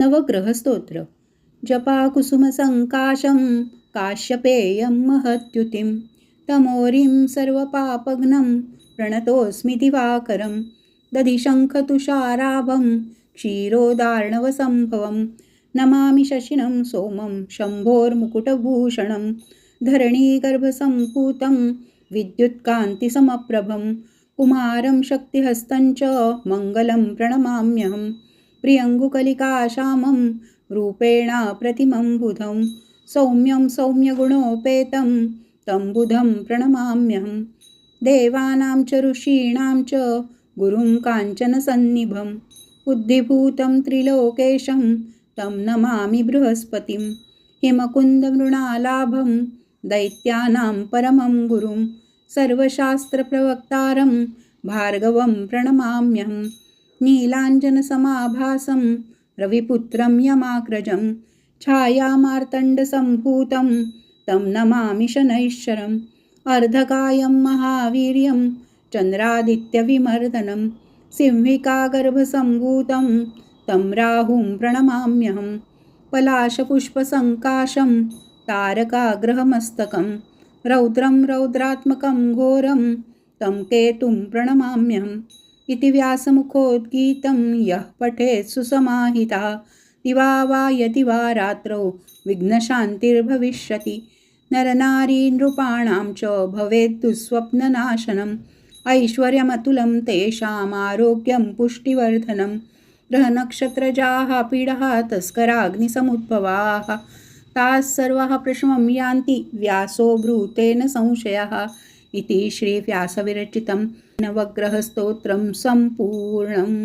नवग्रहस्तोत्र। जपा कुसुमसङ्काशं काश्यपेयं महत्युतिं तमोरिं सर्वपापघ्नं प्रणतोऽस्मि दिवाकरं दधिशङ्खतुषाराभं क्षीरोदार्णवसम्भवं नमामि शशिनं सोमं शम्भोर्मुकुटभूषणं धरणीगर्भसम्भूतं विद्युत्कान्तिसमप्रभं कुमारं शक्तिहस्तं च मङ्गलं प्रणमाम्यहम्। प्रियङ्गुकलिकाशामं रूपेण प्रतिमं बुधं सौम्यं सौम्यगुणोपेतं तं बुधं प्रणमाम्यहं। देवानां च ऋषीणां च गुरुं काञ्चनसन्निभं बुद्धिभूतं त्रिलोकेशं तं नमामि बृहस्पतिं हिमकुन्दमृणालाभं दैत्यानां परमं गुरुं सर्वशास्त्रप्रवक्तारं भार्गवं प्रणमाम्यहम् नीलाञ्जनसमाभासं रविपुत्रं यमाग्रजं छायामार्तण्डसम्भूतं तं नमामि शनैश्वरम् अर्धकायं महावीर्यं चन्द्रादित्यविमर्दनं सिंहिकागर्भसम्भूतं तं राहुं प्रणमाम्यहं पलाशपुष्पसङ्काशं तारकाग्रहमस्तकं रौद्रं रौद्रात्मकं घोरं तं केतुं प्रणमाम्यहम्। इति व्यासमुखोद्गीतं यः पठेत् सुसमाहितः। दिवा वा यदि वा रात्रौ विघ्नशान्तिर्भविष्यति। नरनारी नृपाणां च भवेत् दुःस्वप्ननाशनम्। ऐश्वर्यमतुलं तेषाम् आरोग्यं पुष्टिवर्धनं ग्रहनक्षत्रजाः पीडः तस्कराग्निसमुद्भवाः। ताः सर्वाः प्रशमं यान्ति व्यासो ब्रूतेन संशयः। इति श्रीव्यासविरचितं नवग्रहस्तोत्रं सम्पूर्णम्